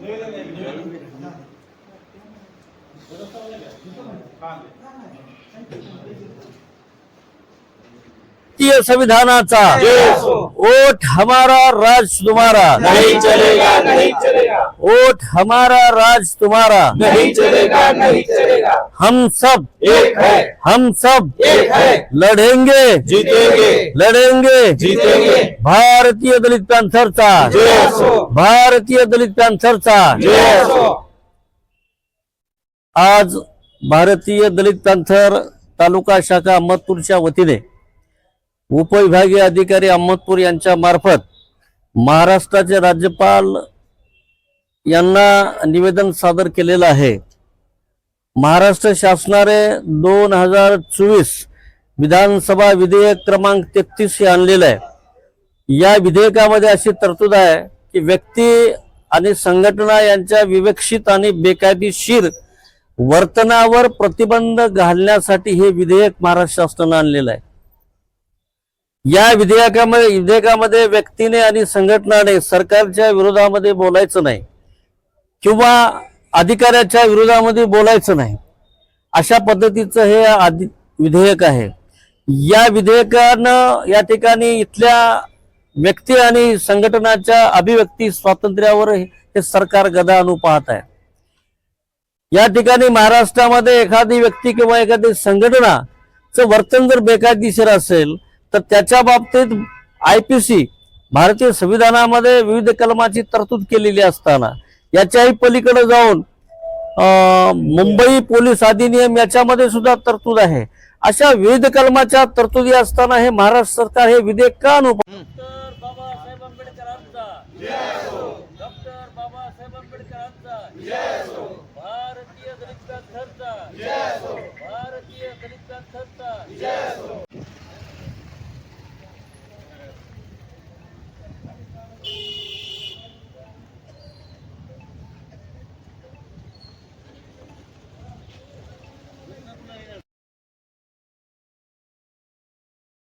నివేదన भारतीय संविधानाचा ओठ हमारा राज तुम्हारा। नहीं चलेगा नहीं चलेगा। ओठ हमारा राज तुम्हारा। नहीं चलेगा नहीं चलेगा। हम सब एक है। हम सब एक है। लढेंगे जीतेंगे। लढेंगे जीतेंगे। भारतीय दलित पॅन्थरचा जय असो। भारतीय दलित पॅन्थरचा जय असो। आज भारतीय दलित पॅन्थर तालुका शाखा अहमदपूरच्या वतीने उपविभागीय अधिकारी अहमदपूर यांच्या मार्फत महाराष्ट्राचे राज्यपाल यांना निवेदन सादर केलेलं आहे. महाराष्ट्र शासनाने दोन हजार चोवीस विधानसभा विधेयक क्रमांक तेहतीस हे आणलेलं आहे. या विधेयकामध्ये अशी तरतूद आहे की व्यक्ती आणि संघटना यांच्या विवक्षित आणि बेकायदेशीर वर्तनावर प्रतिबंध घालण्यासाठी हे विधेयक महाराष्ट्र शासनानं आणलेलं आहे. या विधेयकामध्ये विधेयकामध्ये व्यक्तीने आणि संघटनाने सरकारच्या विरोधामध्ये बोलायचं नाही किंवा अधिकाऱ्याच्या विरोधामध्ये बोलायचं नाही. अशा पद्धतीचं हे आदि विधेयक आहे. या विधेयकानं या ठिकाणी इथल्या व्यक्ती आणि संघटनाच्या अभिव्यक्ती स्वातंत्र्यावर हे सरकार गदा आणू पाहत आहे. या ठिकाणी महाराष्ट्रामध्ये एखादी व्यक्ती किंवा एखादी संघटनाचं वर्तन जर बेकायदेशीर असेल तर त्याच्या बाबतीत आय पी सी भारतीय संविधानामध्ये विविध कलमाची तरतूद केलेली असताना याच्याही पलीकडे जाऊन अं, मुंबई पोलीस अधिनियम याच्यामध्ये सुद्धा तरतूद आहे. अशा विविध कलमाच्या तरतुदी असताना हे महाराष्ट्र सरकार हे विधेयक का आणू भारतीय